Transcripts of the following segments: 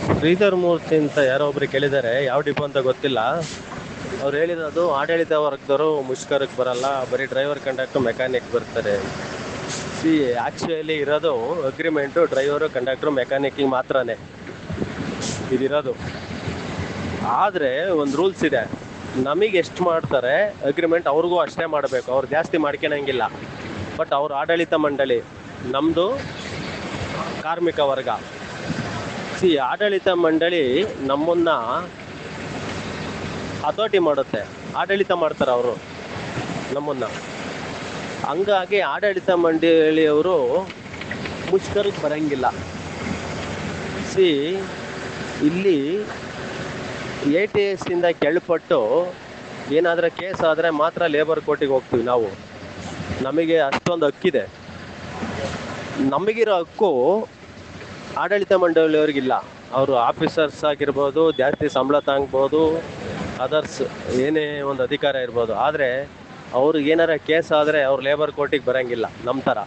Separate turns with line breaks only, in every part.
ಶ್ರೀಧರ್ ಮೂರ್ತಿ ಅಂತ ಯಾರೋ ಒಬ್ರು ಕೇಳಿದ್ದಾರೆ, ಯಾವ ಡಿಪೋ ಅಂತ ಗೊತ್ತಿಲ್ಲ. ಅವ್ರು ಹೇಳಿರೋದು ಆಡಳಿತ ವರ್ಗದವರು ಮುಷ್ಕರಕ್ಕೆ ಬರಲ್ಲ, ಬರೀ ಡ್ರೈವರ್ ಕಂಡಕ್ಟರ್ ಮೆಕ್ಯಾನಿಕ್ ಬರ್ತಾರೆ. ಸಿ ಆ್ಯಕ್ಚುಲಿ ಇರೋದು ಅಗ್ರಿಮೆಂಟು ಡ್ರೈವರು ಕಂಡಕ್ಟ್ರು ಮೆಕ್ಯಾನಿಕ್ಕಿಗೆ ಮಾತ್ರನೇ. ಇದಿರೋದು. ಆದರೆ ಒಂದು ರೂಲ್ಸ್ ಇದೆ. ನಮಗೆ ಎಷ್ಟು ಮಾಡ್ತಾರೆ ಅಗ್ರಿಮೆಂಟ್ ಅವ್ರಿಗೂ ಅಷ್ಟೇ ಮಾಡಬೇಕು. ಅವ್ರು ಜಾಸ್ತಿ ಮಾಡ್ಕೊಳಂಗಿಲ್ಲ. ಬಟ್ ಅವ್ರ ಆಡಳಿತ ಮಂಡಳಿ ನಮ್ಮದು ಕಾರ್ಮಿಕ ವರ್ಗ. ಸಿ ಆಡಳಿತ ಮಂಡಳಿ ನಮ್ಮನ್ನ ಹತೋಟಿ ಮಾಡುತ್ತೆ. ಆಡಳಿತ ಮಾಡ್ತಾರೆ ಅವರು, ನಮ್ಮನ್ನ. ಹಂಗಾಗಿ ಆಡಳಿತ ಮಂಡಳಿಯವರು ಮುಷ್ಕರಕ್ಕೆ ಬರಂಗಿಲ್ಲ. ಸಿ, ಇಲ್ಲಿ ಎ ಟಿ ಎಸ್ ಇಂದ ಕೆಳಪಟ್ಟು ಏನಾದರೂ ಕೇಸ್ ಆದರೆ ಮಾತ್ರ ಲೇಬರ್ ಕೋರ್ಟಿಗೆ ಹೋಗ್ತೀವಿ ನಾವು. ನಮಗೆ ಅಷ್ಟೊಂದು ಹಕ್ಕಿದೆ. ನಮಗಿರೋ ಹಕ್ಕು ಆಡಳಿತ ಮಂಡಳಿಯವ್ರಿಗಿಲ್ಲ. ಅವರು ಆಫೀಸರ್ಸ್ ಆಗಿರ್ಬೋದು, ಜಾಸ್ತಿ ಸಂಬಳ ತಾಂಗ್ಬೋದು, ಅದರ್ಸ್ ಏನೇ ಒಂದು ಅಧಿಕಾರ ಇರ್ಬೋದು. ಆದರೆ ಅವರು ಏನಾರ ಕೇಸ್ ಆದರೆ ಅವ್ರು ಲೇಬರ್ ಕೋರ್ಟಿಗೆ ಬರೋಂಗಿಲ್ಲ ನಮ್ಮ ಥರ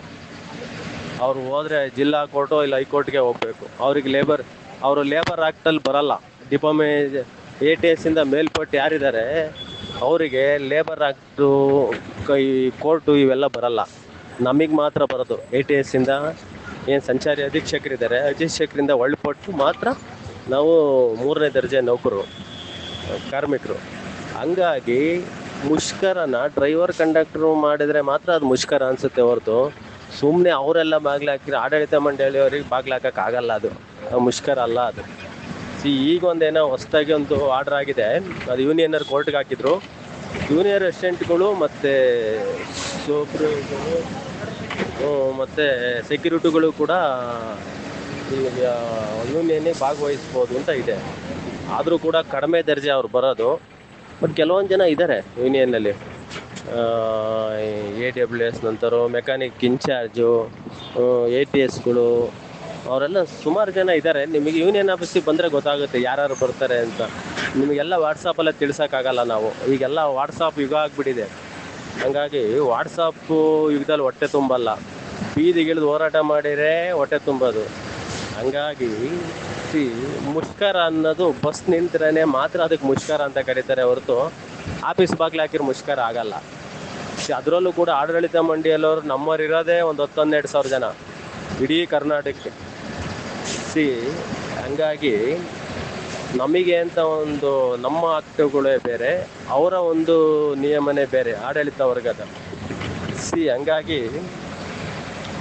ಅವ್ರು ಹೋದರೆ ಜಿಲ್ಲಾ ಕೋರ್ಟು ಇಲ್ಲ ಹೈಕೋರ್ಟ್ಗೆ ಹೋಗಬೇಕು. ಅವ್ರಿಗೆ ಲೇಬರ್ ಅವರು ಲೇಬರ್ ಆ್ಯಕ್ಟಲ್ಲಿ ಬರಲ್ಲ. ಡಿಪೋಮೆ, ಎ ಟಿ ಎಸ್ಸಿಂದ ಮೇಲ್ಪಟ್ಟು ಯಾರಿದ್ದಾರೆ ಅವರಿಗೆ ಲೇಬರ್ ಆ್ಯಕ್ಟು ಕೈ ಕೋರ್ಟು ಇವೆಲ್ಲ ಬರಲ್ಲ. ನಮಗೆ ಮಾತ್ರ ಬರೋದು, ಎ ಟಿ ಎಸ್ಸಿಂದ ಏನು ಸಂಚಾರಿ ಅಧೀಕ್ಷಕರಿದ್ದಾರೆ, ಅಧೀಕ್ಷಕರಿಂದ ಒಳಪಟ್ಟು ಮಾತ್ರ ನಾವು ಮೂರನೇ ದರ್ಜೆ ನೌಕರು, ಕಾರ್ಮಿಕರು. ಹಂಗಾಗಿ ಮುಷ್ಕರನ ಡ್ರೈವರ್ ಕಂಡಕ್ಟ್ರು ಮಾಡಿದರೆ ಮಾತ್ರ ಅದು ಮುಷ್ಕರ ಅನಿಸುತ್ತೆ ಹೊರತು. ಸುಮ್ಮನೆ ಅವರೆಲ್ಲ ಬಾಗ್ಲು ಹಾಕಿದ್ರೆ ಆಡಳಿತ ಮಂಡಳಿಯವ್ರಿಗೆ ಬಾಗ್ಲ ಅದು. ಅದು ಮುಷ್ಕರ ಅಲ್ಲ ಅದು. ಸಿ ಈಗ ಒಂದೇನೋ ಹೊಸದಾಗಿ ಒಂದು ಆರ್ಡರ್ ಆಗಿದೆ. ಅದು ಯೂನಿಯನರ್ ಕೋರ್ಟ್ಗೆ ಹಾಕಿದ್ರು. ಜೂನಿಯರ್ ಅಸಿಸ್ಟೆಂಟ್ಗಳು ಮತ್ತು ಸೂಪ್ರಗಳು ಮತ್ತು ಸೆಕ್ಯೂರಿಟಿಗಳು ಕೂಡ ಯೂನಿಯನ್ನೇ ಭಾಗವಹಿಸ್ಬೋದು ಅಂತ ಇದೆ. ಆದರೂ ಕೂಡ ಕಡಿಮೆ ದರ್ಜೆ ಅವ್ರು ಬರೋದು. ಬಟ್ ಕೆಲವೊಂದು ಜನ ಇದ್ದಾರೆ ಯೂನಿಯನ್ನಲ್ಲಿ. ಎ ಡಬ್ಲ್ಯೂ ಎಸ್ ನಂತರ ಮೆಕ್ಯಾನಿಕ್ ಇನ್ಚಾರ್ಜು ಎ ಟಿ ಎಸ್ಗಳು ಅವರೆಲ್ಲ ಸುಮಾರು ಜನ ಇದ್ದಾರೆ ನಿಮಗೆ ಯೂನಿಯನ್ ಆಫೀಸಿಗೆ ಬಂದರೆ ಗೊತ್ತಾಗುತ್ತೆ ಯಾರ್ಯಾರು ಬರ್ತಾರೆ ಅಂತ. ನಿಮಗೆಲ್ಲ ವಾಟ್ಸಪ್ಪಲ್ಲೇ ತಿಳ್ಸೋಕ್ಕಾಗಲ್ಲ ನಾವು. ಈಗೆಲ್ಲ ವಾಟ್ಸಪ್ ಯುಗ ಆಗಿಬಿಟ್ಟಿದೆ. ಹಂಗಾಗಿ ವಾಟ್ಸಪ್ಪು ಯುಗದಲ್ಲಿ ಹೊಟ್ಟೆ ತುಂಬಲ್ಲ. ಬೀದಿಗಿಳಿದು ಹೋರಾಟ ಮಾಡಿದರೆ ಹೊಟ್ಟೆ ತುಂಬೋದು. ಹಂಗಾಗಿ ಮುಷ್ಕರ ಅನ್ನೋದು ಬಸ್ ನಿಂತರೇ ಮಾತ್ರ ಅದಕ್ಕೆ ಮುಷ್ಕರ ಅಂತ ಕರೀತಾರೆ ಹೊರತು ಆಫೀಸ್ ಬಾಗಿಲು ಹಾಕಿರೋ ಮುಷ್ಕರ ಆಗಲ್ಲ. ಅದರಲ್ಲೂ ಕೂಡ ಆಡಳಿತ ಮಂಡಿಯಲ್ಲವರು ನಮ್ಮವ್ರು ಇರೋದೇ ಒಂದು ಹತ್ತೊಂದೆರಡು ಸಾವಿರ ಜನ. ಇಡೀ ಕರ್ನಾಟಕಕ್ಕೆ. ಸಿ ಹಂಗಾಗಿ ನಮಗೆ ಅಂತ ಒಂದು ನಮ್ಮ ಹಕ್ಕುಗಳೇ ಬೇರೆ, ಅವರ ಒಂದು ನಿಯಮನೇ ಬೇರೆ, ಆಡಳಿತ ವರ್ಗದ. ಸಿ, ಹಂಗಾಗಿ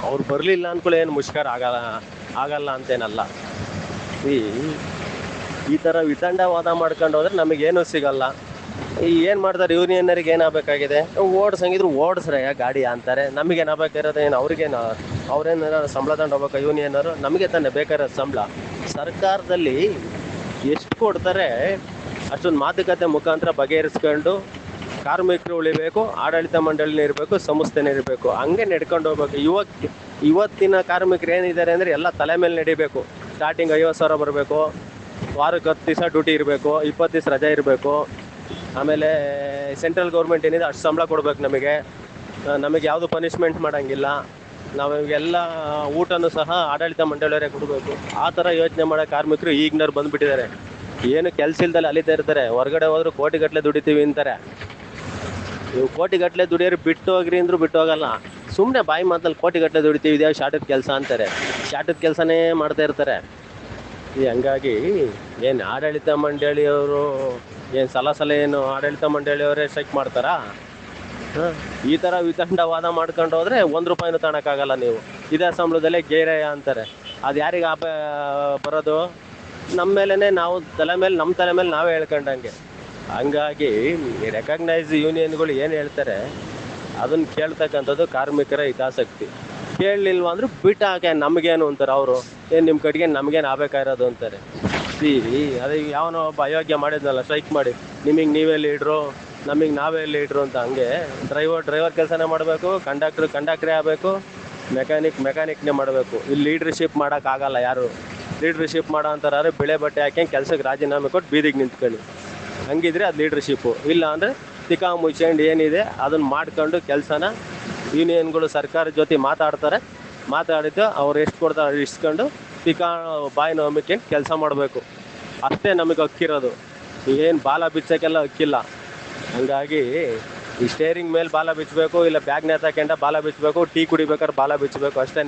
ಅವ್ರು ಬರಲಿಲ್ಲ ಅಂದ್ಕೊಳ್ಳಿ ಏನು ಮುಷ್ಕರ ಆಗಲ್ಲ ಆಗಲ್ಲ ಅಂತೇನಲ್ಲ. ಈ ಈ ಥರ ವಿತಂಡವಾದ ಮಾಡ್ಕೊಂಡು ಹೋದ್ರೆ ನಮಗೇನು ಸಿಗಲ್ಲ. ಈ ಏನು ಮಾಡ್ತಾರೆ, ಯೂನಿಯನ್ನರಿಗೆ ಏನಾಗಬೇಕಾಗಿದೆ? ಓಡಿಸಂಗಿದ್ರು ಓಡಿಸ್ರೆ ಗಾಡಿ ಅಂತಾರೆ. ನಮಗೇನು ಏನು, ಅವ್ರಿಗೇನು ಅವ್ರೇನು ಸಂಬಳ ತಗೊಂಡು ಹೋಗ್ಬೇಕಾ, ಯೂನಿಯನ್ನರು, ನಮಗೆ ತಾನೇ ಬೇಕಾಗಿರೋದು ಸಂಬಳ. ಸರ್ಕಾರದಲ್ಲಿ ಕೊಡ್ತಾರೆ. ಅಷ್ಟೊಂದು ಮಾತುಕತೆ ಮುಖಾಂತರ ಬಗೆಹರಿಸ್ಕೊಂಡು ಕಾರ್ಮಿಕರು ಉಳಿಬೇಕು, ಆಡಳಿತ ಮಂಡಳಿನೇ ಇರಬೇಕು, ಸಂಸ್ಥೆನೇ ಇರಬೇಕು. ಹಂಗೆ ನಡ್ಕೊಂಡು ಹೋಗ್ಬೇಕು. ಇವತ್ತು ಇವತ್ತಿನ ಕಾರ್ಮಿಕರು ಏನಿದ್ದಾರೆ ಅಂದರೆ ಎಲ್ಲ ತಲೆ ಮೇಲೆ ನಡಿಬೇಕು. ಸ್ಟಾರ್ಟಿಂಗ್ ಐವತ್ತು ಸಾವಿರ ಬರಬೇಕು. ವಾರಕ್ಕೆ ಹತ್ತು ದಿವಸ ಡ್ಯೂಟಿ ಇರಬೇಕು. ಇಪ್ಪತ್ತು ದಿವಸ ರಜೆ ಇರಬೇಕು. ಆಮೇಲೆ ಸೆಂಟ್ರಲ್ ಗೌರ್ಮೆಂಟ್ ಏನಿದೆ ಅಷ್ಟು ಸಂಬಳ ಕೊಡಬೇಕು ನಮಗೆ. ನಮಗೆ ಯಾವುದು ಪನಿಷ್ಮೆಂಟ್ ಮಾಡೋಂಗಿಲ್ಲ. ನಾವೆಲ್ಲ ಊಟನೂ ಸಹ ಆಡಳಿತ ಮಂಡಳಿಯವರೇ ಕೊಡಬೇಕು. ಆ ಥರ ಯೋಚನೆ ಮಾಡೋ ಕಾರ್ಮಿಕರು ಈಗಿನವ್ರು ಬಂದುಬಿಟ್ಟಿದ್ದಾರೆ. ಏನು ಕೆಲಸ ಇಲ್ದಲ್ಲಿ ಅಲಿತಾ ಇರ್ತಾರೆ. ಹೊರಗಡೆ ಹೋದ್ರು ಕೋಟಿಗಟ್ಟಲೆ ದುಡಿತೀವಿ ಅಂತಾರೆ. ನೀವು ಕೋಟಿಗಟ್ಟಲೆ ದುಡಿಯೋರು ಬಿಟ್ಟು ಹೋಗ್ರಿ ಅಂದ್ರೂ ಬಿಟ್ಟು ಹೋಗಲ್ಲ. ಸುಮ್ಮನೆ ಬಾಯಿ ಮಾತಲ್ಲಿ ಕೋಟಿಗಟ್ಟಲೆ ದುಡಿತೀವಿ ಇದ್ಯಾವ ಶಾಟದ ಕೆಲಸ ಅಂತಾರೆ. ಶಾಟದ ಕೆಲಸನೇ ಮಾಡ್ತಾ ಇರ್ತಾರೆ. ಹಂಗಾಗಿ ಏನು ಆಡಳಿತ ಮಂಡಳಿಯವರು ಏನು ಸಲ ಸಲ ಏನು ಆಡಳಿತ ಮಂಡಳಿಯವರೇ ಸ್ಟ್ರೈಕ್ ಮಾಡ್ತಾರಾ? ಹಾಂ? ಈ ಥರ ವಿತಂಡವಾದ ಮಾಡ್ಕೊಂಡು ಹೋದರೆ ಒಂದು ರೂಪಾಯಿನೂ ತಗೊಳಕ್ಕಾಗಲ್ಲ ನೀವು. ಇದೇ ಸಂಬಳದಲ್ಲೇ ಗೇರಯ್ಯ ಅಂತಾರೆ. ಅದು ಯಾರಿಗೆ ಆಪ ಬರೋದು? ನಮ್ಮ ಮೇಲೇ ನಾವು ತಲೆ ಮೇಲೆ ನಮ್ಮ ತಲೆ ಮೇಲೆ ನಾವೇ ಹೇಳ್ಕೊಂಡಂಗೆ. ಹಂಗಾಗಿ ರೆಕಗ್ನೈಸ್ ಯೂನಿಯನ್ಗಳು ಏನು ಹೇಳ್ತಾರೆ ಅದನ್ನು ಕೇಳ್ತಕ್ಕಂಥದ್ದು ಕಾರ್ಮಿಕರ ಹಿತಾಸಕ್ತಿ. ಕೇಳಲಿಲ್ವ ಅಂದ್ರೆ ಬಿಟ್ಟು ಹಾಕೆ ನಮಗೇನು ಅಂತಾರೆ ಅವರು. ಏನು ನಿಮ್ಮ ಕಡೆಗೆ ನಮಗೇನು ಆಗಬೇಕಾಗಿರೋದು ಅಂತಾರೆ. ಸಿ ಅದೇ ಯಾವನೋ ಒಬ್ಬ ಅಯೋಗ್ಯ ಮಾಡಿದ್ನಲ್ಲ ಸ್ಟ್ರೈಕ್ ಮಾಡಿ. ನಿಮಗೆ ನೀವೇ ಲೀಡ್ರು ನಮಗೆ ನಾವೇ ಲೀಡ್ರು ಅಂತ ಹಂಗೆ ಡ್ರೈವರ್ ಡ್ರೈವರ್ ಕೆಲಸನೇ ಮಾಡಬೇಕು ಕಂಡಕ್ಟ್ರ್ ಕಂಡಕ್ಟ್ರೇ ಆಗಬೇಕು ಮೆಕ್ಯಾನಿಕ್ ಮೆಕ್ಯಾನಿಕ್ನೇ ಮಾಡಬೇಕು. ಇಲ್ಲಿ ಲೀಡ್ರ್ಶಿಪ್ ಮಾಡೋಕ್ಕಾಗಲ್ಲ ಯಾರು. ಲೀಡ್ರ್ಶಿಪ್ ಮಾಡೋ ಅಂತಾರೆ ಬೆಳೆ ಬಟ್ಟೆ ಹಾಕ್ಯಂಗೆ ಕೆಲಸಕ್ಕೆ ರಾಜೀನಾಮೆ ಕೊಟ್ಟು ಬೀದಿಗೆ ನಿಂತ್ಕೊಳ್ಳಿ. ಹಂಗಿದ್ರೆ ಅದು ಲೀಡ್ರ್ಶಿಪ್ಪು ಇಲ್ಲ ಅಂದರೆ ತಿಕಾ ಮುಚ್ಕೊಂಡು ಏನಿದೆ ಅದನ್ನು ಮಾಡ್ಕೊಂಡು ಕೆಲಸನ ಯೂನಿಯನ್ಗಳು ಸರ್ಕಾರದ ಜೊತೆ ಮಾತಾಡ್ತಾರೆ. ಮಾತಾಡಿದ್ದು ಅವ್ರು ಎಷ್ಟು ಕೊಡ್ತಾರೆ ಇಸ್ಕೊಂಡು ತಿಕಾ ಬಾಯಿ ನಂಬಿಕೆ ಕೆಲಸ ಮಾಡಬೇಕು. ಅಷ್ಟೇ ನಮಗೆ ಹಕ್ಕಿರೋದು. ಏನು ಬಾಲ ಬಿಚ್ಚೋಕ್ಕೆಲ್ಲ ಹಕ್ಕಿಲ್ಲ. ಹಂಗಾಗಿ ಈ ಸ್ಟೇರಿಂಗ್ ಮೇಲೆ ಬಾಲ ಬಿಚ್ಚಬೇಕು, ಇಲ್ಲ ಬ್ಯಾಗ್ ನೇತಾಕೊಂಡ ಬಾಲ ಬಿಚ್ಚಬೇಕು, ಟೀ ಕುಡಿಬೇಕಾದ್ರೆ ಬಾಲ ಬಿಚ್ಚಬೇಕು ಅಷ್ಟೇ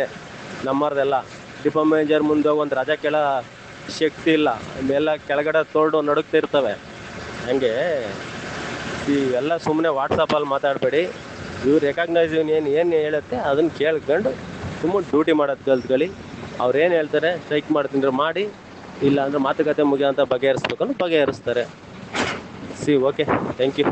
ನಮ್ಮವ್ರದೆಲ್ಲ ಡಿಪೋ ಮ್ಯಾನೇಜರ್ ಮುಂದೆ ಒಂದು ರಜೆ ಕೇಳ ಶಕ್ತಿ ಇಲ್ಲ. ಎಲ್ಲ ಕೆಳಗಡೆ ತೋರ್ಡು ನಡುಕ್ತಿರ್ತವೆ ಹಂಗೆ ಈ ಎಲ್ಲ ಸುಮ್ಮನೆ ವಾಟ್ಸಪ್ಪಲ್ಲಿ ಮಾತಾಡಬೇಡಿ. ಇವ್ರು ರೆಕಗ್ನೈಸ್ ಏನು ಏನು ಹೇಳುತ್ತೆ ಅದನ್ನು ಕೇಳ್ಕೊಂಡು ಸುಮ್ಮನೆ ಡ್ಯೂಟಿ ಮಾಡೋದು ಕಲ್ತ್ಕೊಳ್ಳಿ ಅವ್ರು ಏನು ಹೇಳ್ತಾರೆ ಸ್ಟ್ರೈಕ್ ಮಾಡ್ತೀನಿ ಮಾಡಿ ಇಲ್ಲ ಅಂದ್ರೆ ಮಾತುಕತೆ ಮುಗಿಯೋಂಥ ಬಗೆಹರಿಸ್ಬೇಕು ಅಂದ್ರೆ ಬಗೆಹರಿಸ್ತಾರೆ. See okay thank you